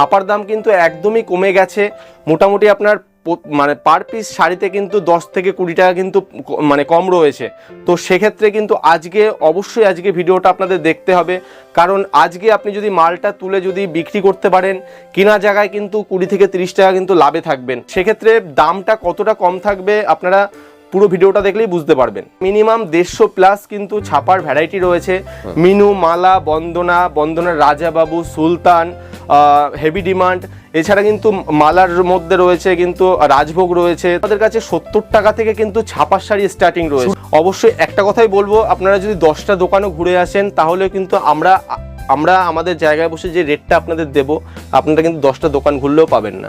ছাপার দাম কিন্তু একদমই কমে গেছে। মোটামুটি আপনার মানে পার পিস শাড়িতে কিন্তু দশ থেকে কুড়ি টাকা কিন্তু মানে কম রয়েছে। তো সেক্ষেত্রে কিন্তু আজকে, অবশ্যই আজকে ভিডিওটা আপনাদের দেখতে হবে। কারণ আজকে আপনি যদি মালটা তুলে যদি বিক্রি করতে পারেন, কিনা জায়গায় কিন্তু কুড়ি থেকে তিরিশ টাকা কিন্তু লাভে থাকবেন। সেক্ষেত্রে দামটা কতটা কম থাকবে আপনারা পুরো ভিডিওটা দেখলেই বুঝতে পারবেন। মিনিমাম দেড়শো প্লাস কিন্তু ছাপার ভ্যারাইটি রয়েছে। মিনু, মালা, বন্দনা, বন্দনার রাজাবাবু, সুলতান হেভি ডিমান্ড এছাড়া কিন্তু মালার মধ্যে রয়েছে কিন্তু রাজভোগ রয়েছে। তাদের কাছে সত্তর টাকা থেকে কিন্তু ছাপার শাড়ি স্টার্টিং রয়েছে। অবশ্যই একটা কথাই বলব, আপনারা যদি দশটা দোকানও ঘুরে আসেন, তাহলে কিন্তু আমরা আমরা আমাদের জায়গায় বসে যে রেটটা আপনাদের দেবো, আপনারা কিন্তু দশটা দোকান ঘুরলেও পাবেন না।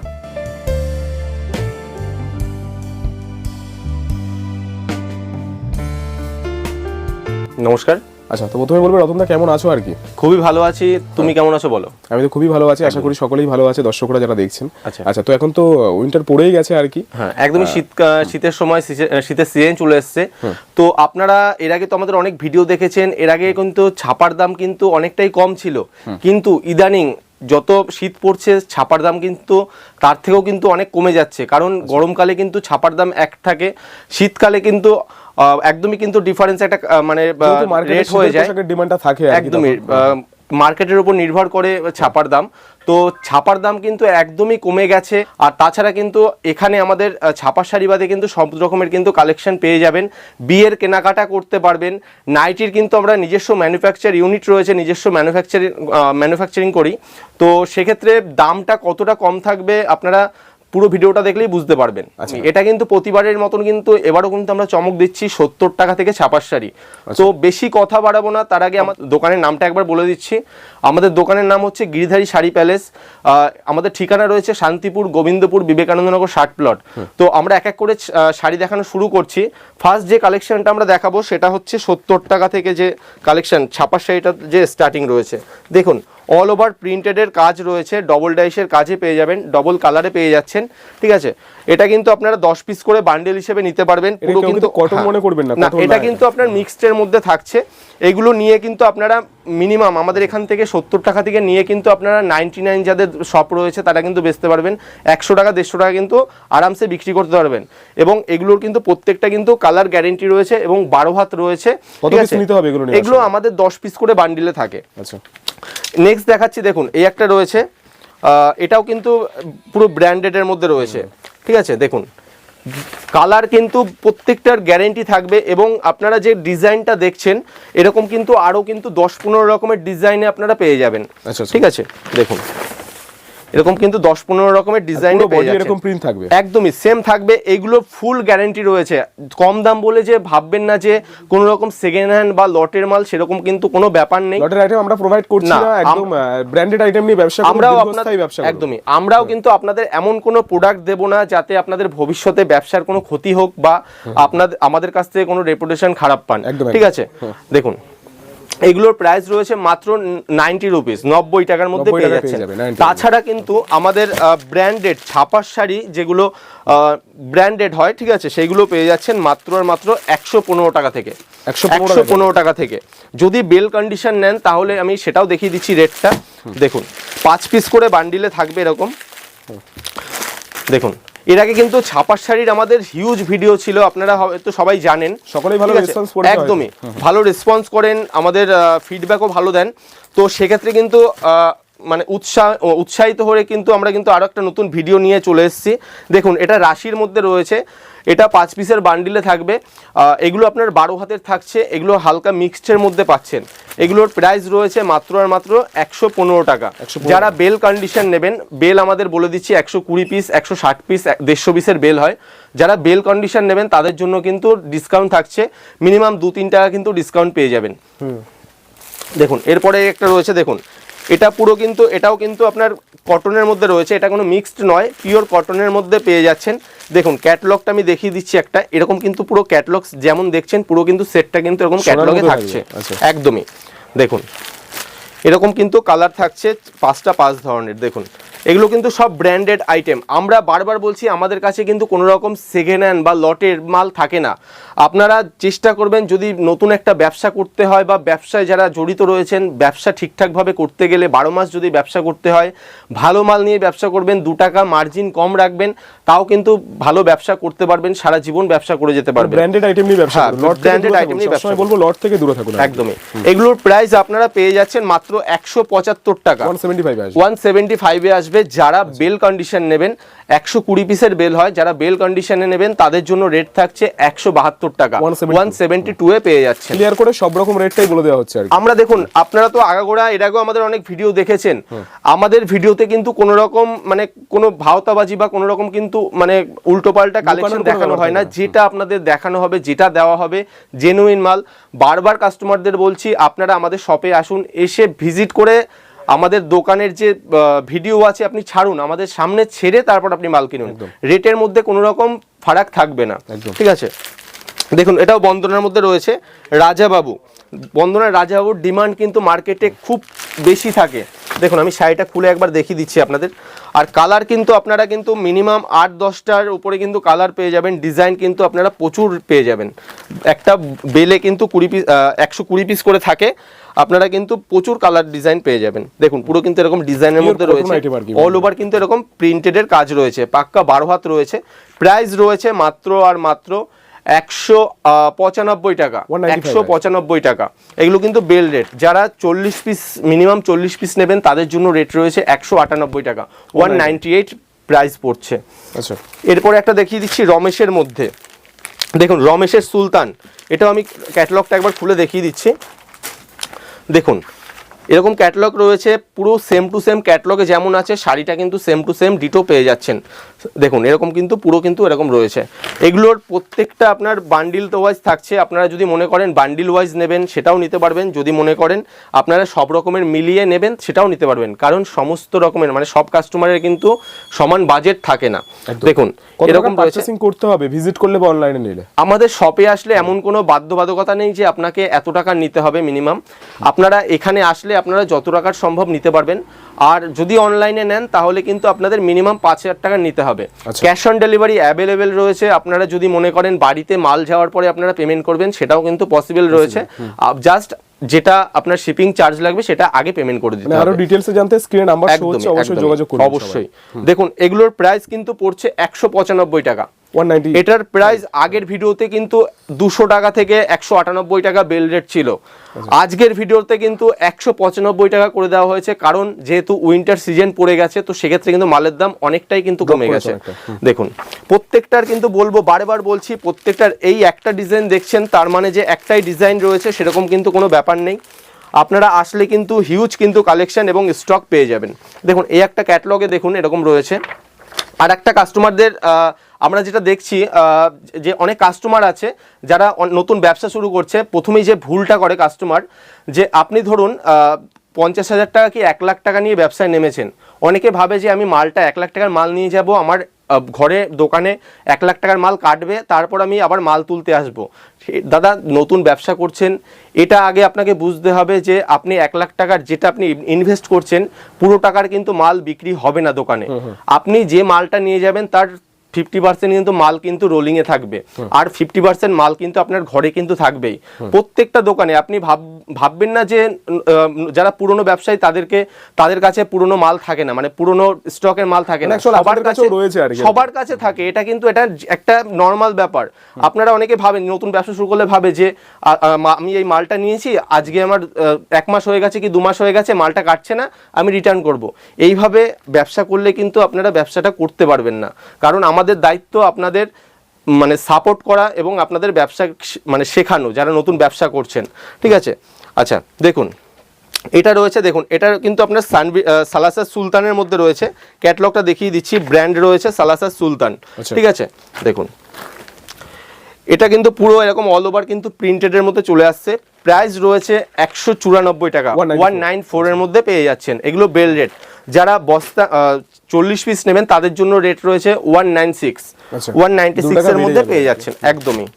নমস্কার। আচ্ছা তো প্রথমে বলব রতনদা কেমন আছো আর কি? খুবই ভালো আছি। তুমি কেমন আছো বলো? আমি তো খুবই ভালো আছি আশা করি সকলেই ভালো আছে দর্শকরা যারা দেখছেন। আচ্ছা। আচ্ছা তো এখন তো উইন্টার পড়েই গেছে আর কি। হ্যাঁ একদমই শীত শীতের সময় শীতের সিজন চলে এসছে। তো আপনারা এর আগে তো আমাদের অনেক ভিডিও দেখেছেন এর আগে কিন্তু ছাপার দাম কিন্তু অনেকটাই কম ছিল। কিন্তু ইদানিং যত শীত পড়ছে ছাপার দাম কিন্তু তার থেকেও কিন্তু অনেক কমে যাচ্ছে। কারণ গরমকালে কিন্তু ছাপার দাম এক থাকে শীতকালে কিন্তু একদমই কিন্তু ডিফারেন্স একটা মানে রেট হয়ে যায়। ডিমান্ডটা থাকে একদমই মার্কেটের উপর নির্ভর করে ছাপার দাম। তো ছাপার দাম কিন্তু একদমই কমে গেছে। আর তাছাড়া কিন্তু এখানে আমাদের ছাপার শাড়ি বাদে কিন্তু সব রকমের কিন্তু কালেকশন পেয়ে যাবেন। বিয়ের কেনাকাটা করতে পারবেন। নাইটির কিন্তু আমরা নিজস্ব ম্যানুফ্যাকচার ইউনিট রয়েছে নিজস্ব ম্যানুফ্যাকচারিং ম্যানুফ্যাকচারিং করি। তো সেক্ষেত্রে দামটা কতটা কম থাকবে আপনারা পুরো ভিডিওটা দেখলেই বুঝতে পারবেন। এটা কিন্তু প্রতিবারের মতন কিন্তু এবারও কিন্তু আমরা চমক দিচ্ছি সত্তর টাকা থেকে ছাপার শাড়ি। তো বেশি কথা বাড়াবো না তার আগে আমার দোকানের নামটা একবার বলে দিচ্ছি। আমাদের দোকানের নাম হচ্ছে গিরিধারী শাড়ি প্যালেস। আমাদের ঠিকানা রয়েছে শান্তিপুর গোবিন্দপুর বিবেকানন্দনগর ষাট প্লট। তো আমরা এক এক করে শাড়ি দেখানো শুরু করছি। ফার্স্ট যে কালেকশনটা আমরা দেখাবো সেটা হচ্ছে সত্তর টাকা থেকে যে কালেকশন ছাপার শাড়িটা যে স্টার্টিং রয়েছে। দেখুন অল ওভার প্রিন্টেডের কাজ রয়েছে ডবল ডাইসের কাজে পেয়ে যাবেন ডবল কালারে পেয়ে যাচ্ছেন। ঠিক আছে? এটা কিন্তু আপনারা দশ পিস করে বান্ডেল হিসেবে নিতে পারবেন কেউ কিন্তু হ্যাঁ। মনে করবেন না, না এটা কিন্তু আপনার মিক্সড এর মধ্যে থাকছে। এগুলো নিয়ে কিন্তু আপনারা মিনিমাম আমাদের এখান থেকে সত্তর টাকা থেকে নিয়ে কিন্তু আপনারা নাইনটি নাইন যাদের শপ রয়েছে তারা কিন্তু বেচতে পারবেন। একশো টাকা দেড়শো টাকা কিন্তু আরামসে বিক্রি করতে পারবেন। এবং এগুলোর কিন্তু প্রত্যেকটা কিন্তু কালার গ্যারেন্টি রয়েছে এবং বারো হাত রয়েছে। কত ঠিক নিতে হবে এগুলো এগুলো আমাদের দশ পিস করে বান্ডিলে থাকে। আচ্ছা। নেক্সট দেখাচ্ছি দেখুন এই একটা রয়েছে। এটাও কিন্তু পুরো ব্র্যান্ডেডের মধ্যে রয়েছে। ঠিক আছে? দেখুন কালার কিন্তু প্রত্যেকটার গ্যারেন্টি থাকবে এবং আপনারা যে ডিজাইনটা দেখছেন এরকম কিন্তু আরও কিন্তু দশ পনেরো রকমের ডিজাইনে আপনারা পেয়ে যাবেন। আচ্ছা, আচ্ছা। ঠিক আছে? দেখুন। এরকম কিন্তু দশ পনেরো রকমের ডিজাইনে এরকম প্রিন্ট থাকবে। একদমই সেম থাকবে এগুলো ফুল গ্যারেন্টি রয়েছে। কম দাম বলে যে ভাববেন না যে কোনো রকম সেকেন্ড হ্যান্ড বা লটের মাল সেরকম কিন্তু কোনো ব্যাপার নেই। লটের আইটেম আমরা প্রোভাইড করছি না, একদম ব্র্যান্ডেড আইটেম নিয়ে ব্যবসা আমরাও আপনাদের ব্যবসা একদমই আমরাও কিন্তু আপনাদের এমন কোনো প্রোডাক্ট দেব না যাতে আপনাদের ভবিষ্যতে ব্যবসার কোনো ক্ষতি হোক বা আপনাদের আমাদের কাছ থেকে কোনো রেপুটেশন খারাপ পান। ঠিক আছে? দেখুন এগুলোর প্রাইস রয়েছে মাত্র নাইনটি রুপিস নব্বই টাকার মধ্যে পেয়ে 90 তাছাড়া কিন্তু আমাদের ব্র্যান্ডেড ছাপার শাড়ি যেগুলো ব্র্যান্ডেড হয় ঠিক আছে সেগুলো পেয়ে যাচ্ছেন মাত্র আর মাত্র একশো পনেরো টাকা থেকে। একশো। পনেরো টাকা থেকে। যদি বেল কন্ডিশন নেন তাহলে আমি সেটাও দেখিয়ে দিচ্ছি রেটটা। দেখুন পাঁচ পিস করে বান্ডিলে থাকবে এরকম। দেখুন এর আগে কিন্তু ছাপার শাড়ির আমাদের হিউজ ভিডিও ছিল আপনারা হয়তো সবাই জানেন। সকলেই ভালো রেসপন্স হয়তো। একদমই। ভালো রেসপন্স করেন আমাদের ফিডব্যাকও ভালো দেন। তো সেক্ষেত্রে কিন্তু আহ, মানে উৎসাহ উৎসাহিত হয়ে কিন্তু আমরা কিন্তু আরও একটা নতুন ভিডিও নিয়ে চলে এসেছি। দেখুন এটা রাশির মধ্যে রয়েছে। এটা পাঁচ পিসের বান্ডিলে থাকবে। এগুলো আপনার বারো হাতের থাকছে। এগুলো হালকা মিক্সডের মধ্যে পাচ্ছেন। এগুলোর প্রাইস রয়েছে মাত্র আর মাত্র একশো পনেরো টাকা। যারা বেল কন্ডিশন নেবেন বেল আমাদের বলে দিচ্ছি একশো কুড়ি পিস একশো ষাট পিস দেড়শো পিসের বেল হয়। যারা বেল কন্ডিশন নেবেন তাদের জন্য কিন্তু ডিসকাউন্ট থাকছে। মিনিমাম দু তিন টাকা কিন্তু ডিসকাউন্ট পেয়ে যাবেন। দেখুন এরপরে একটা রয়েছে দেখুন। এটা পুরো কিন্তু এটাও কিন্তু আপনার কটনের মধ্যে রয়েছে। এটা কোনো মিক্সড নয় পিওর কটনের মধ্যে পেয়ে যাচ্ছেন। দেখুন ক্যাটলগটা আমি দেখিয়ে দিচ্ছি একটা। এরকম কিন্তু পুরো ক্যাটলগ যেমন দেখছেন পুরো কিন্তু সেটটা কিন্তু এরকম ক্যাটলগে থাকছে। আচ্ছা। একদমই। দেখুন এরকম কিন্তু কালার থাকছে পাঁচটা পাঁচ ধরনের। দেখুন এগুলো কিন্তু সব ব্র্যান্ডেড আইটেম আমরা বারবার বলছি আমাদের কাছে কিন্তু কোনো রকম সেকেন্ড হ্যান্ড বা লটের মাল থাকে না। আপনারা চেষ্টা করবেন যদি নতুন একটা ব্যবসা করতে হয় বা ব্যবসায় যারা জড়িত রয়েছেন ব্যবসা ঠিকঠাকভাবে করতে গেলে বারো মাস যদি ব্যবসা করতে হয় ভালো মাল নিয়ে ব্যবসা করবেন দু টাকা মার্জিন কম রাখবেন তাও কিন্তু ভালো ব্যবসা করতে পারবেন সারা জীবন ব্যবসা করে যেতে পারবেন। ব্র্যান্ডেড আইটেম নিয়ে ব্যবসা item থাকুন নিয়ে ব্যবসা বলব লট থেকে দূরে থাকুন একদমই। এগুলোর প্রাইস আপনারা পেয়ে যাচ্ছেন মাত্র একশো পঁচাত্তর টাকা। 175 আসবে। ওয়ান সেভেন্টি ফাইভে আসবে। যারা বেল কন্ডিশন নেবেন একশো কুড়ি পিসের বেল হয় যারা বেল কন্ডিশনে নেবেন তাদের জন্য রেট থাকছে একশো বাহাত্তর টাকা। ওয়ান সেভেন্টি টু এ পেয়ে যাচ্ছে ক্লিয়ার করে সব রকম রেটটাই বলে দেওয়া হচ্ছে আমরা দেখুন আপনারা তো আগাগোড়া এর আগেও আমাদের অনেক ভিডিও দেখেছেন। আমাদের ভিডিওতে কিন্তু কোনো রকম মানে কোনো ভাওতাবাজি বা কোনো রকম কিন্তু মানে উল্টোপাল্টা কালেকশন দেখানো হয় না। যেটা আপনাদের দেখানো হবে যেটা দেওয়া হবে জেনুইন মাল। বারবার কাস্টমারদের বলছি আপনারা আমাদের শপে আসুন এসে ভিজিট করে আমাদের দোকানের যে ভিডিও আছে আপনি ছাড়ুন। আমাদের সামনে ছেড়ে তারপর আপনি মাল কিনুন। রেটের মধ্যে কোনো রকম ফারাক থাকবে না। ঠিক আছে? দেখুন এটাও বন্দনার মধ্যে রয়েছে। রাজাবাবু। বন্দনার রাজাবাবুর ডিমান্ড কিন্তু মার্কেটে খুব বেশি থাকে। দেখুন আমি শাড়িটা খুলে একবার দেখিয়ে দিচ্ছি আপনাদের। আর কালার কিন্তু আপনারা কিন্তু মিনিমাম আট দশটার উপরে কিন্তু কালার পেয়ে যাবেন। ডিজাইন কিন্তু আপনারা প্রচুর পেয়ে যাবেন। একটা বেলে কিন্তু কুড়ি পিস একশো কুড়ি পিস করে থাকে। আপনারা কিন্তু প্রচুর কালার ডিজাইন পেয়ে যাবেন। দেখুন পুরো কিন্তু এরকম ডিজাইনের মধ্যে রয়েছে। অল ওভার কিন্তু এরকম প্রিন্টেডের কাজ রয়েছে। পাক্কা বারো হাত রয়েছে। প্রাইস রয়েছে মাত্র আর মাত্র একশো পঁচানব্বই টাকা। 195 একশো পঁচানব্বই টাকা। এগুলো কিন্তু বেল রেট। যারা চল্লিশ পিস মিনিমাম চল্লিশ পিস নেবেন তাদের জন্য রেট রয়েছে একশো আটানব্বই টাকা। ওয়ান নাইনটি এইট প্রাইস পড়ছে। আচ্ছা। এরপর একটা দেখিয়ে দিচ্ছি রমেশের মধ্যে। দেখুন রমেশের সুলতান। এটাও আমি ক্যাটালগটা একবার খুলে দেখিয়ে দিচ্ছি। দেখুন এরকম ক্যাটালগ রয়েছে পুরো সেম টু সেম ক্যাটালগে যেমন আছে শাড়িটা কিন্তু সেম টু সেম ডিটো পেয়ে যাচ্ছেন। দেখুন এরকম কিন্তু পুরো কিন্তু এরকম রয়েছে। এগুলোর প্রত্যেকটা আপনার বান্ডিল তো ওয়াইজ থাকছে। আপনারা যদি মনে করেন বান্ডিল ওয়াইজ নেবেন সেটাও নিতে পারবেন। যদি মনে করেন আপনারা সব রকমের মিলিয়ে নেবেন সেটাও নিতে পারবেন। কারণ সমস্ত রকমের মানে সব কাস্টমারের কিন্তু সমান বাজেট থাকে না। দেখুন এরকম পারচেসিং করতে হবে? ভিজিট করলে বা অনলাইনে নিলে? আমাদের শপে আসলে এমন কোনো বাধ্যবাধকতা নেই যে আপনাকে এত টাকা নিতে হবে মিনিমাম আপনারা এখানে আসলে আপনারা যত টাকার সম্ভব নিতে পারবেন। আর যদি অনলাইনে নেন তাহলে কিন্তু আপনাদের মিনিমাম পাঁচ হাজার টাকা নিতে হবে। আচ্ছা। ক্যাশ অন ডেলিভারি অ্যাভেলেবেল রয়েছে। আপনারা যদি মনে করেন বাড়িতে মাল যাওয়ার পরে আপনারা পেমেন্ট করবেন সেটাও কিন্তু পসিবল রয়েছে। জাস্ট যেটা আপনার শিপিং চার্জ লাগবে সেটা আগে পেমেন্ট করে দিতে মানে আরও হবে। ডিটেলসে জানতে স্ক্রিনে নাম্বার শো হচ্ছে অবশ্যই যোগাযোগ করুন অবশ্যই। দেখুন এগুলোর প্রাইস কিন্তু পড়ছে একশো পঁচানব্বই টাকা। 190 এটার প্রাইস আগের ভিডিওতে কিন্তু দুশো টাকা থেকে একশো আটানব্বই টাকা বেল রেট ছিল। আজকের ভিডিওতে কিন্তু একশো পঁচানব্বই টাকা করে দেওয়া হয়েছে কারণ যেহেতু উইন্টার সিজন পড়ে গেছে তো সেক্ষেত্রে কিন্তু মালের দাম অনেকটাই কিন্তু কমে গেছে। দেখুন প্রত্যেকটার কিন্তু বলব বারেবার বলছি প্রত্যেকটার এই একটা ডিজাইন দেখছেন তার মানে যে একটাই ডিজাইন রয়েছে সেরকম কিন্তু কোনো ব্যাপার নেই। আপনারা আসলে কিন্তু হিউজ কিন্তু কালেকশন এবং স্টক পেয়ে যাবেন। দেখুন এই একটা ক্যাটলগে দেখুন এরকম রয়েছে। আর একটা কাস্টমারদের আমরা যেটা দেখছি যে অনেক কাস্টমার আছে যারা নতুন ব্যবসা শুরু করছে। প্রথমেই যে ভুলটা করে কাস্টমার যে আপনি ধরুন পঞ্চাশ হাজার টাকা কি এক লাখ টাকা নিয়ে ব্যবসায় নেমেছেন। অনেকে ভাবে যে আমি মালটা এক লাখ টাকার মাল নিয়ে যাব আমার ঘরে দোকানে এক লাখ টাকার মাল কাটবে তারপর আমি আবার মাল তুলতে আসব। দাদা নতুন ব্যবসা করছেন এটা আগে আপনাকে বুঝতে হবে যে আপনি এক লাখ টাকার যেটা আপনি ইনভেস্ট করছেন পুরো টাকার কিন্তু মাল বিক্রি হবে না দোকানে। আপনি যে মালটা নিয়ে যাবেন তার ফিফটি পার্সেন্ট কিন্তু মাল কিন্তু রোলিং এ থাকবে আর ফিফটি পার্সেন্ট মাল কিন্তু আপনার ঘরে কিন্তু থাকবেই। প্রত্যেকটা দোকানে আপনি ভাব ভাববেন না যে যারা পুরনো ব্যবসায়ী তাদেরকে তাদের কাছে পুরনো মাল থাকে না। মানে পুরনো স্টকের মাল থাকে না। মানে সবার কাছে রয়েছে সবার কাছে থাকে। এটা কিন্তু এটা একটা নর্মাল ব্যাপার। আপনারা অনেকে ভাবেন নতুন ব্যবসা শুরু করলে ভাবে যে আমি এই মালটা নিয়েছি আজকে আমার এক মাস হয়ে গেছে কি দু মাস হয়ে গেছে মালটা কাটছে না আমি রিটার্ন করব। এইভাবে ব্যবসা করলে কিন্তু আপনারা ব্যবসাটা করতে পারবেন না। কারণ আমাদের দায়িত্ব আপনাদের মানে সাপোর্ট করা এবং আপনাদের ব্যবসা মানে শেখানো যারা নতুন ব্যবসা করছেন। ঠিক আছে? আচ্ছা দেখুন এটা রয়েছে দেখুন এটা কিন্তু আপনার সানবি সালাসার সুলতানের মধ্যে রয়েছে। ক্যাটলগটা দেখিয়ে দিচ্ছি ব্র্যান্ড রয়েছে সালাসার সুলতান। আচ্ছা। ঠিক আছে? দেখুন এটা কিন্তু পুরো এরকম অল ওভার কিন্তু প্রিন্টেডের মধ্যে চলে আসছে। প্রাইস রয়েছে একশো চুরানব্বই টাকা 194 ওয়ান নাইন ফোরের মধ্যে পেয়ে যাচ্ছেন। এগুলো বেল রেট যারা বস্তা চল্লিশ পিস নেবেন তাদের জন্য রেট রয়েছে one nine six. One ninety সিক্সের মধ্যে পেয়ে যাচ্ছেন একদমই।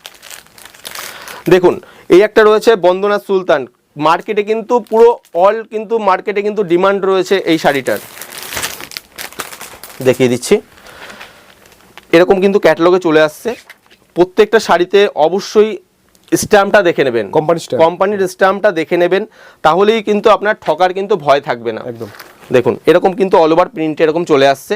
দেখুন এই একটা রয়েছে বন্দনা সুলতান। মার্কেটে কিন্তু পুরো অল কিন্তু মার্কেটে কিন্তু ডিমান্ড রয়েছে এই শাড়িটার। দেখিয়ে দিচ্ছি। এরকম কিন্তু ক্যাটালগে চলে আসছে। প্রত্যেকটা শাড়িতে অবশ্যই স্ট্যাম্পটা দেখে নেবেন। Stamp। কোম্পানির স্ট্যাম্পটা দেখে নেবেন তাহলেই কিন্তু আপনার ঠকার কিন্তু ভয় থাকবে না। একদম। দেখুন এরকম কিন্তু অল ওভার প্রিন্ট এরকম চলে আসছে।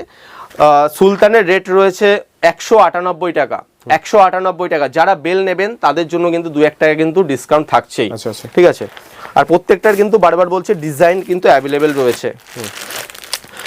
সুলতানের রেট রয়েছে একশো আটানব্বই টাকা। একশো আটানব্বই টাকা। যারা বেল নেবেন তাদের জন্য কিন্তু দু এক টাকা কিন্তু ডিসকাউন্ট থাকছেই। আচ্ছা, আচ্ছা। ঠিক আছে? আর প্রত্যেকটার কিন্তু বারবার বলছে ডিজাইন কিন্তু অ্যাভেলেবেল রয়েছে।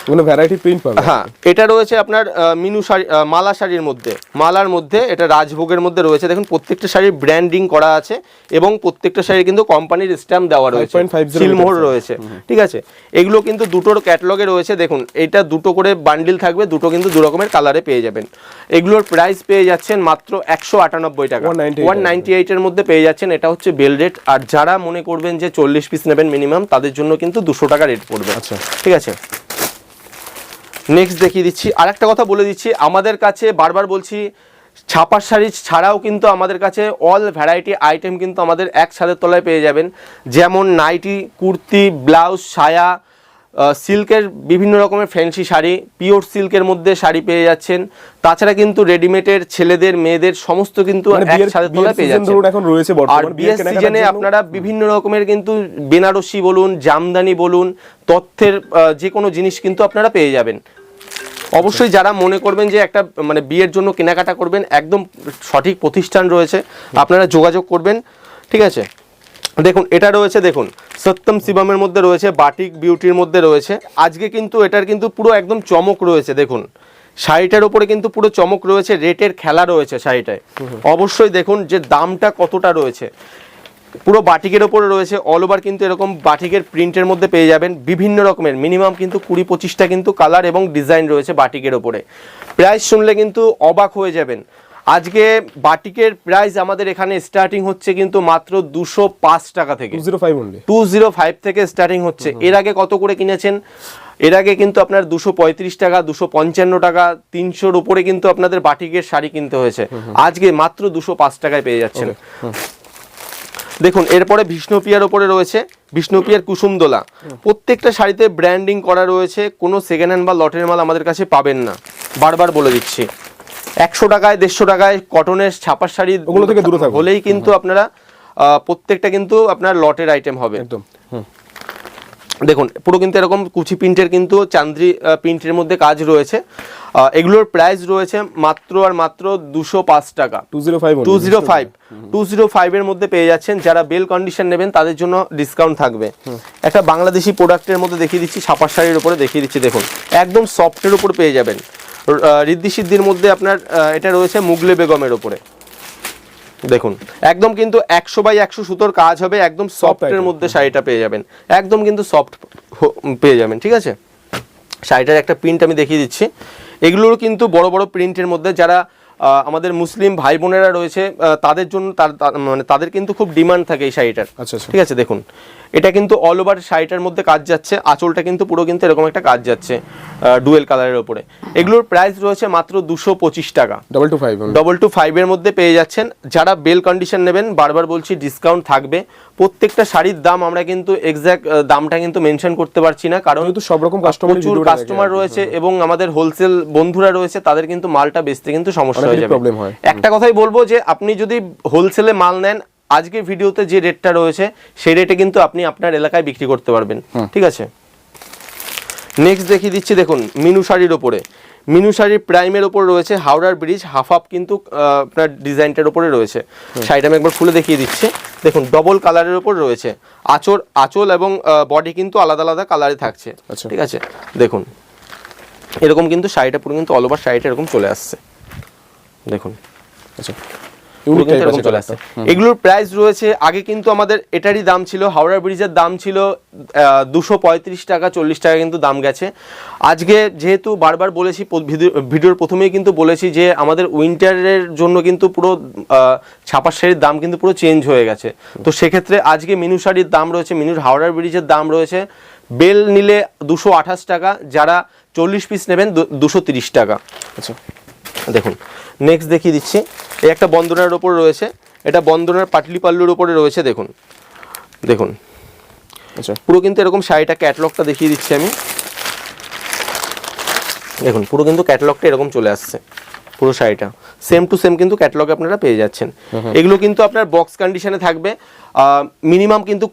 কোনো ভ্যারাইটি প্রিন্ট পাবে। হ্যাঁ এটা রয়েছে আপনার মিনু শাড়ি মালা শাড়ির মধ্যে। মালার মধ্যে এটা রাজভোগের মধ্যে রয়েছে। দেখুন প্রত্যেকটা শাড়ির ব্র্যান্ডিং করা আছে এবং প্রত্যেকটা শাড়ি কিন্তু কোম্পানির স্ট্যাম্প দেওয়া রয়েছে। 5.50 সিলমোহর রয়েছে। ঠিক আছে? এগুলো কিন্তু দুটোর ক্যাটালগে রয়েছে। দেখুন এটা দুটো করে বান্ডিল থাকবে দুটো কিন্তু দু রকমের কালারে পেয়ে যাবেন। এগুলোর প্রাইস পেয়ে যাচ্ছেন মাত্র একশো আটানব্বই টাকা। 198 ওয়ান নাইনটি এইটের মধ্যে পেয়ে যাচ্ছেন এটা হচ্ছে বেল রেট আর যারা মনে করবেন যে চল্লিশ পিস নেবেন মিনিমাম তাদের জন্য কিন্তু দুশো টাকা রেট পড়বে। আচ্ছা। ঠিক আছে? নেক্সট দেখিয়ে দিচ্ছি। আর একটা কথা বলে দিচ্ছি। আমাদের কাছে বারবার বলছি ছাপার শাড়ি ছাড়াও কিন্তু আমাদের কাছে অল ভ্যারাইটি আইটেম কিন্তু আমাদের এক ছাদের তলায় পেয়ে যাবেন। যেমন নাইটি কুর্তি ব্লাউজ সায়া সিল্কের বিভিন্ন রকমের ফ্যান্সি শাড়ি পিওর সিল্কের মধ্যে শাড়ি পেয়ে যাচ্ছেন। তাছাড়া কিন্তু রেডিমেডের ছেলেদের মেয়েদের সমস্ত কিন্তু মানে পেয়ে এখন রয়েছে আর বিয়ের সিজনে আপনারা বিভিন্ন রকমের কিন্তু বেনারসি বলুন জামদানি বলুন তথ্যের যে কোনো জিনিস কিন্তু আপনারা পেয়ে যাবেন। অবশ্যই যারা মনে করবেন যে একটা মানে বিয়ের জন্য কেনাকাটা করবেন একদম সঠিক প্রতিষ্ঠান রয়েছে আপনারা যোগাযোগ করবেন ঠিক আছে? দেখুন এটা রয়েছে দেখুন সত্যম শিবমের মধ্যে রয়েছে বাটিক বিউটির মধ্যে রয়েছে আজকে কিন্তু এটার কিন্তু পুরো একদম চমক রয়েছে দেখুন শাড়িটার উপরে কিন্তু পুরো চমক রয়েছে রেটের খেলা রয়েছে শাড়িটায় অবশ্যই দেখুন যে দামটা কতটা রয়েছে পুরো বাটিকের ওপরে রয়েছে অল ওভার কিন্তু এরকম বাটিকের প্রিন্টের মধ্যে পেয়ে যাবেন বিভিন্ন রকমের। মিনিমাম কিন্তু কুড়ি পঁচিশটা কিন্তু কালার এবং ডিজাইন রয়েছে বাটিকের ওপরে। প্রাইস শুনলে কিন্তু অবাক হয়ে যাবেন। আজকে বাটিকের প্রাইস আমাদের এখানে স্টার্টিং হচ্ছে কিন্তু মাত্র দুশো পাঁচ টাকা থেকে। টু জিরো ফাইভ থেকে স্টার্টিং হচ্ছে। এর আগে কত করে কিনেছেন? এর আগে কিন্তু আপনার দুশো পঁয়ত্রিশ টাকা দুশো পঞ্চান্ন টাকা তিনশোর উপরে কিন্তু আপনাদের বাটিকের শাড়ি কিনতে হয়েছে। আজকে মাত্র দুশো পাঁচ টাকায় পেয়ে যাচ্ছেন। দেখুন এরপরে বিষ্ণুপ্রিয়ার ওপরে রয়েছে। বিষ্ণুপ্রিয়ার কুসুমদোলা প্রত্যেকটা শাড়িতে ব্র্যান্ডিং করা রয়েছে কোনো সেকেন্ড হ্যান্ড বা লটের মাল আমাদের কাছে পাবেন না। বারবার বলে দিচ্ছি। একশো টাকায় দেড়শো টাকায় কটনের ছাপার শাড়ি ওগুলো থেকে দূরে থাকুন। হলেই কিন্তু আপনারা প্রত্যেকটা কিন্তু আপনার লটের আইটেম হবে। একদম। দেখুন পুরো কিন্তু এরকম কুচি প্রিন্টের কিন্তু চান্দ্রি প্রিন্টের মধ্যে কাজ রয়েছে। এগুলোর প্রাইস রয়েছে মাত্র আর মাত্র দুশো পাঁচ টাকা। Two zero five two zero five two zero ফাইভের মধ্যে পেয়ে যাচ্ছেন যারা বেল কন্ডিশন নেবেন তাদের জন্য ডিসকাউন্ট থাকবে। একটা বাংলাদেশি প্রোডাক্টের মধ্যে দেখিয়ে দিচ্ছি ছাপার শাড়ির উপরে দেখিয়ে দিচ্ছি দেখুন। একদম সফটের উপর পেয়ে যাবেন। রিদ্ধি সিদ্ধির মধ্যে আপনার এটা রয়েছে মুগলে বেগমের উপরে। দেখুন একদম কিন্তু একশো বাই একশো সুতোর কাজ হবে একদম সফটের। মধ্যে শাড়িটা পেয়ে যাবেন। একদম কিন্তু সফট পেয়ে যাবেন ঠিক আছে? শাড়িটার একটা প্রিন্ট আমি দেখিয়ে দিচ্ছি। এগুলোরও কিন্তু বড় বড় প্রিন্টের মধ্যে যারা আমাদের মুসলিম ভাই বোনেরা রয়েছে তাদের জন্য তার মানে তাদের কিন্তু খুব ডিমান্ড থাকে এই শাড়িটার। আচ্ছা, আচ্ছা। ঠিক আছে দেখুন। এটা কিন্তু অল ওভার শাড়িটার মধ্যে কাজ যাচ্ছে আঁচলটা কিন্তু পুরো কিন্তু এরকম একটা কাজ যাচ্ছে ডুয়েল কালারের ওপরে। এগুলোর প্রাইস রয়েছে মাত্র দুশো পঁচিশ টাকা। Double two five double two ফাইভের মধ্যে পেয়ে যাচ্ছেন। যারা বেল কন্ডিশন নেবেন বারবার বলছি ডিসকাউন্ট থাকবে। প্রত্যেকটা শাড়ির দাম আমরা কিন্তু এক্স্যাক্ট দামটা কিন্তু মেনশন করতে পারছি না কারণ যেহেতু সব রকম কাস্টমার প্রচুর কাস্টমার রয়েছে এবং আমাদের হোলসেল বন্ধুরা রয়েছে তাদের কিন্তু মালটা বেচতে কিন্তু সমস্যা হয়ে যাবে। হয়। একটা কথাই বলব যে আপনি যদি হোলসেলে মাল নেন আজকে ভিডিওতে যে রেটটা রয়েছে সেই রেটে কিন্তু আপনি আপনার এলাকায় বিক্রি করতে পারবেন। ঠিক আছে? নেক্সট দেখিয়ে দিচ্ছি দেখুন মিনু শাড়ির ওপরে। মিনু শাড়ির প্রাইমের ওপর রয়েছে হাওড়ার ব্রিজ হাফ হাফ কিন্তু আপনার ডিজাইনটার ওপরে রয়েছে। শাড়িটা আমি একবার খুলে দেখিয়ে দিচ্ছি। দেখুন ডবল কালারের ওপর রয়েছে। আঁচল আঁচল এবং বডি কিন্তু আলাদা আলাদা কালারে থাকছে। আচ্ছা। ঠিক আছে? দেখুন। এরকম কিন্তু শাড়িটা পুরো কিন্তু অল ওভার শাড়িটা এরকম চলে আসছে। দেখুন। আচ্ছা। এগুলোর প্রাইস রয়েছে আগে কিন্তু আমাদের এটারই দাম ছিল হাওড়া ব্রিজের দাম ছিল দুশো পঁয়ত্রিশ টাকা চল্লিশ টাকা কিন্তু দাম গেছে। আজকে যেহেতু বারবার বলেছি ভিডিওর প্রথমেই কিন্তু বলেছি যে আমাদের উইন্টারের জন্য কিন্তু পুরো আহ, ছাপার শাড়ির দাম কিন্তু পুরো চেঞ্জ হয়ে গেছে। তো সেক্ষেত্রে আজকে মিনু শাড়ির দাম রয়েছে মিনুর হাওড়ার ব্রিজের দাম রয়েছে বেল নিলে দুশো আঠাশ টাকা যারা চল্লিশ পিস নেবেন দুশো তিরিশ টাকা। আচ্ছা। দেখুন নেক্সট দেখিয়ে দিচ্ছি। এই একটা বন্দনার ওপর রয়েছে। এটা বন্দনার পাটলি পাল্লুর ওপরে রয়েছে দেখুন। দেখুন। আচ্ছা। পুরো কিন্তু এরকম শাড়িটা ক্যাটলগটা দেখিয়ে দিচ্ছি আমি। দেখুন পুরো কিন্তু ক্যাটলগটা এরকম চলে আসছে পুরো শাড়িটা। সেম টু সেম কিন্তু ক্যাটালগে আপনারা পেয়ে যাচ্ছেন। এগুলো কিন্তু আপনার বক্স কন্ডিশনে থাকবে। মিনিমাম কিন্তু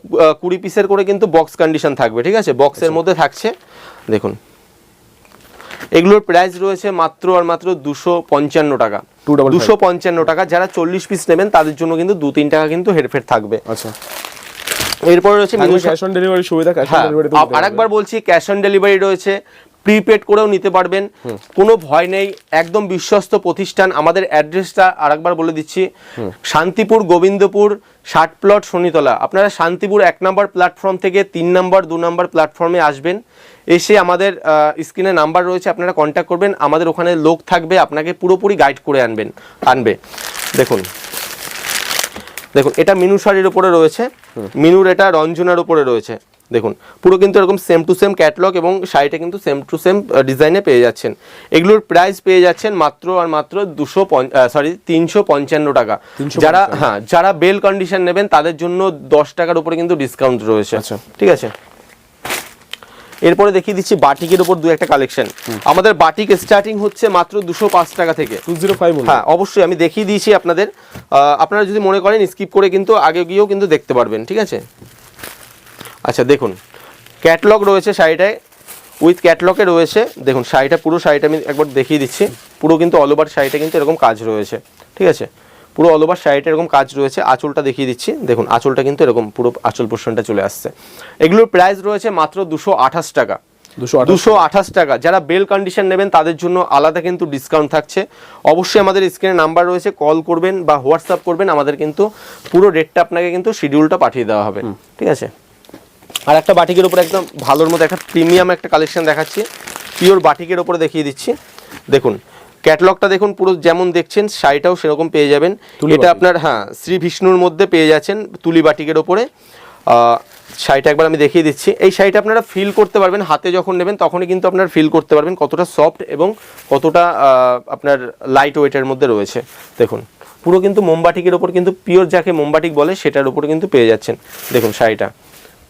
কুড়ি পিসের করে কিন্তু বক্স কন্ডিশন থাকবে ঠিক আছে? বক্সের মধ্যে থাকছে। দেখুন। এগুলোর প্রাইস রয়েছে মাত্র আর মাত্র দুশো পঞ্চান্ন টাকা। দুশো পঞ্চান্ন টাকা। যারা চল্লিশ পিস নেবেন তাদের জন্য কিন্তু দু তিন টাকা কিন্তু হেরফের থাকবে। আচ্ছা। এরপরে রয়েছে ক্যাশ অন ডেলিভারি সুবিধা হ্যাঁ। আরেকবার বলছি ক্যাশ অন ডেলিভারি রয়েছে। প্রিপেড করেও নিতে পারবেন। কোনো ভয় নেই। একদম বিশ্বস্ত প্রতিষ্ঠান। আমাদের অ্যাড্রেসটা আরেকবার বলে দিচ্ছি। শান্তিপুর গোবিন্দপুর ষাট প্লট শনিতলা। আপনারা শান্তিপুর এক নম্বর প্ল্যাটফর্ম থেকে তিন নম্বর দু নম্বর প্ল্যাটফর্মে আসবেন। এসে আমাদের স্ক্রিনে নাম্বার রয়েছে আপনারা কন্ট্যাক্ট করবেন। আমাদের ওখানে লোক থাকবে আপনাকে পুরোপুরি গাইড করে আনবেন আনবে। দেখুন। দেখুন এটা মিনু শাড়ির উপরে রয়েছে। মিনুর এটা রঞ্জনার উপরে রয়েছে। দেখুন পুরো কিন্তু এরকম সেম টু সেম ক্যাটলগ এবং শাড়িটা কিন্তু সেম টু সেম ডিজাইনে পেয়ে যাচ্ছেন। এগুলোর প্রাইস পেয়ে যাচ্ছেন মাত্র আর মাত্র দুশো সরি তিনশো পঞ্চান্ন টাকা। যারা হ্যাঁ যারা বেল কন্ডিশন নেবেন তাদের জন্য দশ টাকার উপরে কিন্তু ডিসকাউন্ট রয়েছে। আচ্ছা। ঠিক আছে? এরপরে দেখিয়ে দিচ্ছি বাটিকের উপর দু একটা কালেকশন আমাদের বাটিক স্টার্টিং হচ্ছে মাত্র দুশো পাঁচ টাকা থেকে। টু জিরো ফাইভ হ্যাঁ অবশ্যই আমি দেখিয়ে দিয়েছি আপনাদের। আপনারা যদি মনে করেন স্কিপ করে কিন্তু আগে গিয়েও কিন্তু দেখতে পারবেন ঠিক আছে? আচ্ছা দেখুন ক্যাটলগ রয়েছে শাড়িটায়। উইথ ক্যাটলগে রয়েছে দেখুন শাড়িটা পুরো শাড়িটা আমি একবার দেখিয়ে দিচ্ছি। পুরো কিন্তু অল ওভার শাড়িটা কিন্তু এরকম কাজ রয়েছে ঠিক আছে? পুরো অল ওভার শাড়িটা এরকম কাজ রয়েছে। আঁচলটা দেখিয়ে দিচ্ছি। দেখুন আঁচলটা কিন্তু এরকম পুরো আঁচল পোর্শনটা চলে আসছে। এগুলোর প্রাইস রয়েছে মাত্র দুশো আঠাশ টাকা। দুশো আঠাশ দুশো আঠাশ টাকা। যারা বেল কন্ডিশন নেবেন তাদের জন্য আলাদা কিন্তু ডিসকাউন্ট থাকছে। অবশ্যই আমাদের স্ক্রিনে নাম্বার রয়েছে কল করবেন বা হোয়াটসঅ্যাপ করবেন আমাদের কিন্তু পুরো রেটটা আপনাকে কিন্তু শিডিউলটা পাঠিয়ে দেওয়া হবে। ঠিক আছে? আর একটা বাটিকের উপরে একদম ভালোর মতো একটা প্রিমিয়াম একটা কালেকশন দেখাচ্ছি। পিওর বাটিকের উপরে দেখিয়ে দিচ্ছি। দেখুন ক্যাটলগটা দেখুন পুরো যেমন দেখছেন শাড়িটাও সেরকম পেয়ে যাবেন। এটা আপনার হ্যাঁ শ্রী বিষ্ণুর মধ্যে পেয়ে যাচ্ছেন তুলি বাটিকের ওপরে। শাড়িটা একবার আমি দেখিয়ে দিচ্ছি। এই শাড়িটা আপনারা ফিল করতে পারবেন হাতে যখন নেবেন তখনই কিন্তু আপনারা ফিল করতে পারবেন কতটা সফট এবং কতটা আপনার লাইট ওয়েটের মধ্যে রয়েছে। দেখুন পুরো কিন্তু মোমবাটিকের ওপর কিন্তু পিওর যাকে মোমবাটিক বলে সেটার উপরে কিন্তু পেয়ে যাচ্ছেন। দেখুন শাড়িটা।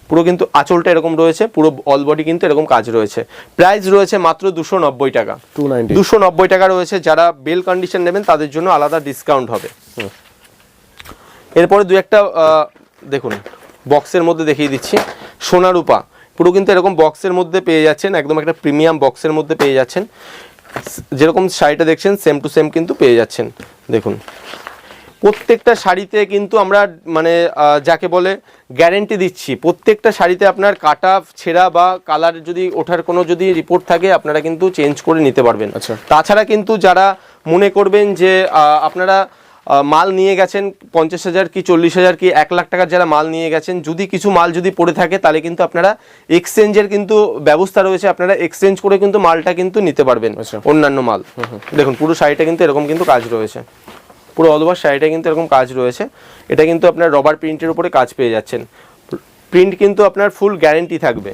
পুরো কিন্তু আঁচলটা এরকম রয়েছে পুরো অল বডি কিন্তু এরকম কাজ রয়েছে। প্রাইস রয়েছে মাত্র দুশো নব্বই টাকা। দুশো নব্বই টাকা রয়েছে যারা বেল কন্ডিশন নেবেন তাদের জন্য আলাদা ডিসকাউন্ট হবে। এরপরে দু একটা দেখুন বক্সের মধ্যে দেখিয়ে দিচ্ছি। সোনা রূপা পুরো কিন্তু এরকম বক্সের মধ্যে পেয়ে যাচ্ছেন একদম একটা প্রিমিয়াম বক্সের মধ্যে পেয়ে যাচ্ছেন। যেরকম শাড়িটা দেখছেন সেম টু সেম কিন্তু পেয়ে যাচ্ছেন। দেখুন প্রত্যেকটা শাড়িতে কিন্তু আমরা মানে যাকে বলে গ্যারেন্টি দিচ্ছি। প্রত্যেকটা শাড়িতে আপনার কাটা ছেঁড়া বা কালার যদি ওঠার কোনো যদি রিপোর্ট থাকে আপনারা কিন্তু চেঞ্জ করে নিতে পারবেন। আচ্ছা। তাছাড়া কিন্তু যারা মনে করবেন যে আপনারা মাল নিয়ে গেছেন পঞ্চাশ হাজার কি চল্লিশ হাজার কি এক লাখ টাকার যারা মাল নিয়ে গেছেন যদি কিছু মাল যদি পড়ে থাকে তাহলে কিন্তু আপনারা এক্সচেঞ্জের কিন্তু ব্যবস্থা রয়েছে। আপনারা এক্সচেঞ্জ করে কিন্তু মালটা কিন্তু নিতে পারবেন আচ্ছা। অন্যান্য মাল। দেখুন পুরো শাড়িটা কিন্তু এরকম কিন্তু কাজ রয়েছে। পুরো অল ওভার শাড়িটা কিন্তু এরকম কাজ রয়েছে। এটা কিন্তু আপনার রবার প্রিন্টের উপরে কাজ পেয়ে যাচ্ছেন। প্রিন্ট কিন্তু আপনার ফুল গ্যারেন্টি থাকবে।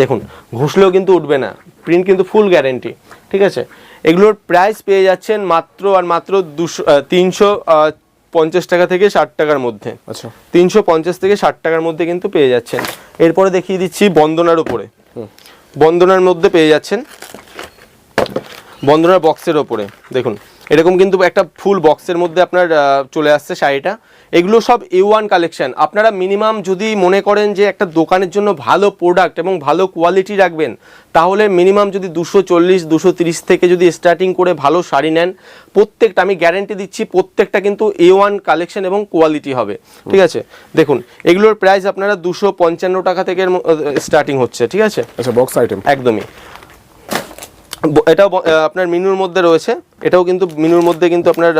দেখুন ঘুষলেও কিন্তু উঠবে না। প্রিন্ট কিন্তু ফুল গ্যারেন্টি ঠিক আছে? এগুলোর প্রাইস পেয়ে যাচ্ছেন মাত্র আর মাত্র দুশো তিনশো পঞ্চাশ টাকা থেকে ষাট টাকার মধ্যে। আচ্ছা। তিনশো পঞ্চাশ থেকে ষাট টাকার মধ্যে কিন্তু পেয়ে যাচ্ছেন। এরপরে দেখিয়ে দিচ্ছি বন্দনার উপরে। বন্দনার মধ্যে পেয়ে যাচ্ছেন। বন্দনার বক্সের ওপরে দেখুন এরকম কিন্তু একটা ফুল বক্সের মধ্যে আপনার চলে আসছে শাড়িটা। এগুলো সব এ ওয়ান কালেকশন আপনারা মিনিমাম যদি মনে করেন যে একটা দোকানের জন্য ভালো প্রোডাক্ট এবং ভালো কোয়ালিটি রাখবেন তাহলে মিনিমাম যদি দুশো চল্লিশ দুশো তিরিশ থেকে যদি স্টার্টিং করে ভালো শাড়ি নেন প্রত্যেকটা আমি গ্যারেন্টি দিচ্ছি প্রত্যেকটা কিন্তু এ ওয়ান কালেকশন এবং কোয়ালিটি হবে। ঠিক আছে? দেখুন এগুলোর প্রাইস আপনারা দুশো পঞ্চান্ন টাকা থেকে স্টার্টিং হচ্ছে ঠিক আছে? আচ্ছা বক্স আইটেম একদমই। এটাও আপনার মিনুর মধ্যে রয়েছে। এটাও কিন্তু মিনুর মধ্যে কিন্তু আপনার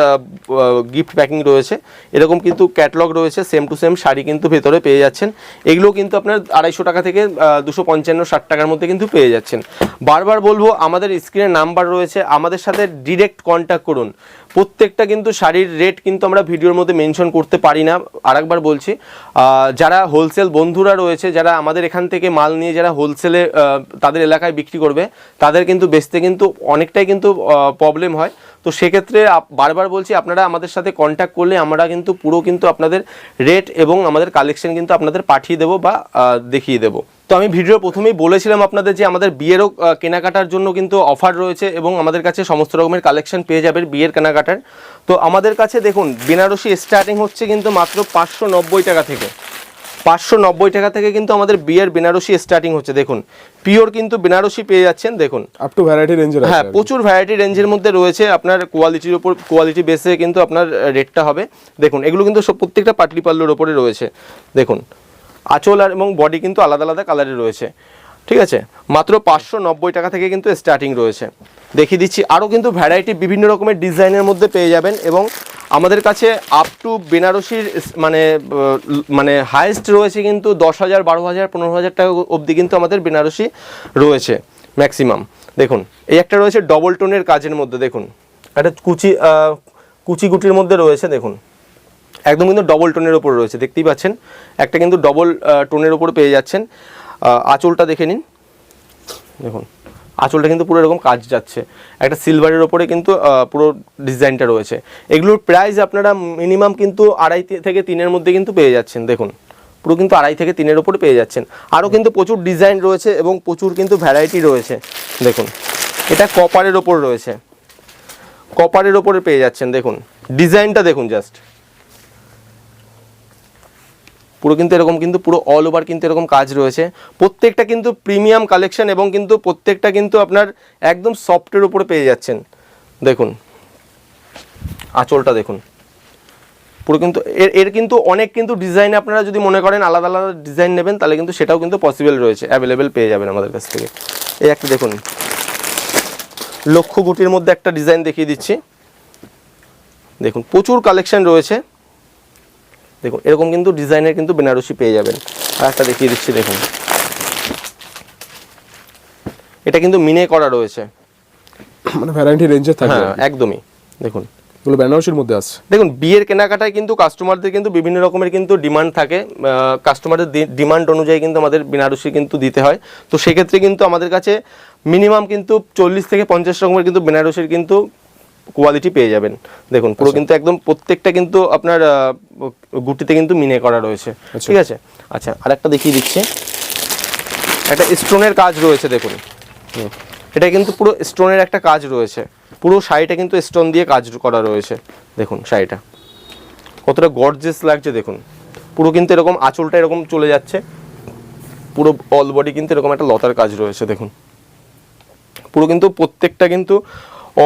গিফট প্যাকিং রয়েছে। এরকম কিন্তু ক্যাটলগ রয়েছে সেম টু সেম শাড়ি কিন্তু ভেতরে পেয়ে যাচ্ছেন। এগুলো কিন্তু আপনার আড়াইশো টাকা থেকে দুশো পঞ্চান্ন, ষাট টাকার মধ্যে কিন্তু পেয়ে যাচ্ছেন। বারবার বলব, আমাদের স্ক্রিনে নাম্বার রয়েছে, আমাদের সাথে ডিরেক্ট কন্ট্যাক্ট করুন। প্রত্যেকটা কিন্তু শাড়ির রেট কিন্তু আমরা ভিডিওর মধ্যে মেনশন করতে পারি না। আরেকবার বলছি যারা হোলসেল বন্ধুরা রয়েছে, যারা আমাদের এখান থেকে মাল নিয়ে যারা হোলসেলে তাদের এলাকায় বিক্রি করবে, তাদের কিন্তু বেচতে কিন্তু অনেকটাই কিন্তু প্রবলেম হয়। তো সেক্ষেত্রে বারবার বলছি, আপনারা আমাদের সাথে কন্ট্যাক্ট করলে আমরা কিন্তু পুরো কিন্তু আপনাদের রেট এবং আমাদের কালেকশন কিন্তু আপনাদের পাঠিয়ে দেবো বা দেখিয়ে দেবো। তো আমি ভিডিও প্রথমেই বলেছিলাম আপনাদের যে আমাদের বিয়েরও কেনাকাটার জন্য কিন্তু অফার রয়েছে এবং আমাদের কাছে সমস্ত রকমের কালেকশন পেয়ে যাবেন বিয়ের কেনাকাটার। তো আমাদের কাছে দেখুন, বেনারসি স্টার্টিং হচ্ছে কিন্তু মাত্র পাঁচশো নব্বই টাকা থেকে। পাঁচশো নব্বই টাকা থেকে কিন্তু আমাদের বিয়ের বেনারসি স্টার্টিং হচ্ছে দেখুন। পিওর কিন্তু বেনারসি পেয়ে যাচ্ছেন দেখুন। আপ টু ভ্যারাইটি রেঞ্জের হ্যাঁ প্রচুর ভ্যারাইটি রেঞ্জের মধ্যে রয়েছে আপনার কোয়ালিটির উপর কোয়ালিটি বেসে কিন্তু আপনার রেটটা হবে। দেখুন এগুলো কিন্তু সব প্রত্যেকটা পাটলি পাল্লোর ওপরে রয়েছে। দেখুন আচল আর এবং বডি কিন্তু আলাদা আলাদা কালারে রয়েছে। ঠিক আছে? মাত্র পাঁচশো নব্বই টাকা থেকে কিন্তু স্টার্টিং রয়েছে। দেখিয়ে দিচ্ছি আরও কিন্তু ভ্যারাইটি বিভিন্ন রকমের ডিজাইনের মধ্যে পেয়ে যাবেন এবং আমাদের কাছে আপ টু বেনারসির মানে মানে হাইয়েস্ট রয়েছে কিন্তু দশ হাজার বারো হাজার পনেরো হাজার টাকা অবধি কিন্তু আমাদের বেনারসি রয়েছে ম্যাক্সিমাম দেখুন এই একটা রয়েছে ডবল টোনের কাজের মধ্যে দেখুন। একটা কুচি আহ, কুচি গুটির মধ্যে রয়েছে দেখুন। একদম কিন্তু ডবল টোনের ওপর রয়েছে দেখতেই পাচ্ছেন? একটা কিন্তু ডবল টোনের ওপর পেয়ে যাচ্ছেন। আঁচলটা দেখে নিন। দেখুন, আঁচলটা কিন্তু পুরো এরকম কাজ যাচ্ছে। একটা সিলভারের ওপরে কিন্তু পুরো ডিজাইনটা রয়েছে। এগুলোর প্রাইস আপনারা মিনিমাম কিন্তু আড়াই থেকে তিনের মধ্যে কিন্তু পেয়ে যাচ্ছেন। দেখুন, পুরো কিন্তু আড়াই থেকে তিনের ওপরে পেয়ে যাচ্ছেন। আরও কিন্তু প্রচুর ডিজাইন রয়েছে এবং প্রচুর কিন্তু ভ্যারাইটি রয়েছে। দেখুন, এটা কপারের ওপর রয়েছে। কপারের ওপরে পেয়ে যাচ্ছেন। দেখুন ডিজাইনটা দেখুন জাস্ট পুরো কিন্তু এরকম কিন্তু পুরো অল ওভার কিন্তু এরকম কাজ রয়েছে। প্রত্যেকটা কিন্তু প্রিমিয়াম কালেকশন এবং কিন্তু প্রত্যেকটা কিন্তু আপনার একদম সফটের উপরে পেয়ে যাচ্ছেন। দেখুন। আঁচলটা দেখুন। পুরো কিন্তু এর এর কিন্তু অনেক কিন্তু ডিজাইন আপনারা যদি মনে করেন আলাদা আলাদা ডিজাইন নেবেন, তাহলে কিন্তু সেটাও কিন্তু পসিবল রয়েছে। অ্যাভেলেবেল পেয়ে যাবেন আমাদের কাছ থেকে। এই একটা দেখুন। লক্ষ গুটির মধ্যে একটা ডিজাইন দেখিয়ে দিচ্ছি। দেখুন, প্রচুর কালেকশন রয়েছে। দেখুন এরকম কিন্তু ডিজাইনের কিন্তু বেনারসি পেয়ে যাবেন। আর একটা দেখিয়ে দিচ্ছি দেখুন। এটা কিন্তু মিনে করা রয়েছে। মানে ভ্যারাইটি রেঞ্জের থাকবে। হ্যাঁ একদমই। দেখুন। এগুলো বেনারসির মধ্যে আছে। দেখুন বিয়ের কেনাকাটায় কিন্তু কাস্টমারদের কিন্তু বিভিন্ন রকমের কিন্তু ডিমান্ড থাকে। কাস্টমারদের ডিমান্ড অনুযায়ী কিন্তু আমাদের বেনারসি কিন্তু দিতে হয়। তো সেক্ষেত্রে কিন্তু আমাদের কাছে মিনিমাম কিন্তু চল্লিশ থেকে পঞ্চাশ রকমের কিন্তু বেনারসির কিন্তু কোয়ালিটি পেয়ে যাবেন। দেখুন পুরো কিন্তু একদম প্রত্যেকটা কিন্তু আপনার গুটিতে কিন্তু মিনে করা রয়েছে। আচ্ছা। ঠিক আছে? আচ্ছা আর একটা দেখিয়ে দিচ্ছি। একটা স্টোনের কাজ রয়েছে দেখুন। এটা কিন্তু পুরো স্টোনের একটা কাজ রয়েছে। পুরো শাড়িটা কিন্তু স্টোন দিয়ে কাজ করা রয়েছে। দেখুন শাড়িটা। কতটা গর্জেস লাগছে দেখুন। পুরো কিন্তু এরকম আঁচলটা এরকম চলে যাচ্ছে। পুরো অল বডি কিন্তু এরকম একটা লতার কাজ রয়েছে দেখুন। পুরো কিন্তু প্রত্যেকটা কিন্তু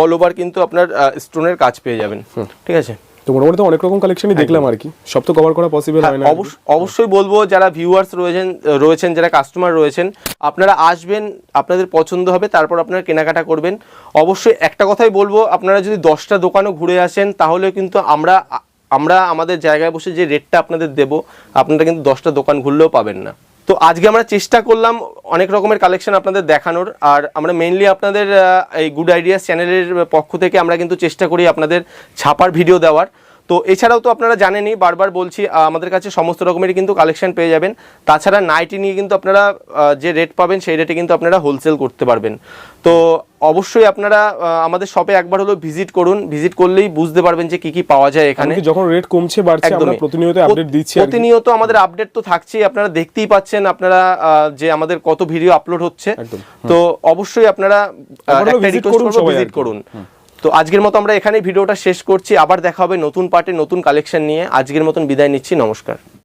অল ওভার কিন্তু আপনার স্টোনের কাজ পেয়ে যাবেন। ঠিক আছে? তো মোটামুটি তো অনেক রকম কালেকশনই দেখলাম আর কি। সব তো কভার করা পসিবল হয় না হ্যাঁ, অবশ্যই বলব যারা ভিউয়ার্স রয়েছেন রয়েছেন যারা কাস্টমার রয়েছেন আপনারা আসবেন আপনাদের পছন্দ হবে তারপর আপনারা কেনাকাটা করবেন। অবশ্যই একটা কথাই বলব আপনারা যদি দশটা দোকানও ঘুরে আসেন তাহলে কিন্তু আমরা আমরা আমাদের জায়গায় বসে যে রেটটা আপনাদের দেব আপনারা কিন্তু দশটা দোকান ঘুরলেও পাবেন না। তো আজকে আমরা চেষ্টা করলাম অনেক রকমের কালেকশন আপনাদের দেখানোর। আর আমরা মেনলি আপনাদের এই গুড আইডিয়াস চ্যানেলের পক্ষ থেকে আমরা কিন্তু চেষ্টা করি আপনাদের ছাপার ভিডিও দেওয়ার। তো এছাড়াও তো আপনারা জানেনই বারবার বলছি আমাদের কাছে সমস্ত রকমের কিন্তু কালেকশন পেয়ে যাবেন। তাছাড়া নাইটি নিয়ে কিন্তু আপনারা যে রেট পাবেন সেই রেটে কিন্তু আপনারা হোলসেল করতে পারবেন। তো অবশ্যই আপনারা আমাদের শপে একবার হলো ভিজিট করুন। ভিজিট করলেই বুঝতে পারবেন যে কি কি পাওয়া যায় এখানে। যখন রেট কমছে বাড়ছে আমরা প্রতিনিয়ত আপডেট দিচ্ছি প্রতিনিয়ত আমাদের আপডেট তো থাকছেই আপনারা দেখতেই পাচ্ছেন আপনারা যে আমাদের কত ভিডিও আপলোড হচ্ছে। তো অবশ্যই আপনারা হলেও visit করুন ভিজিট করুন। তো আজকের মতো আমরা এখানে ভিডিওটা শেষ করছি। আবার দেখা হবে নতুন পার্টে নতুন কালেকশন নিয়ে। আজকের মতন বিদায় নিচ্ছি। নমস্কার।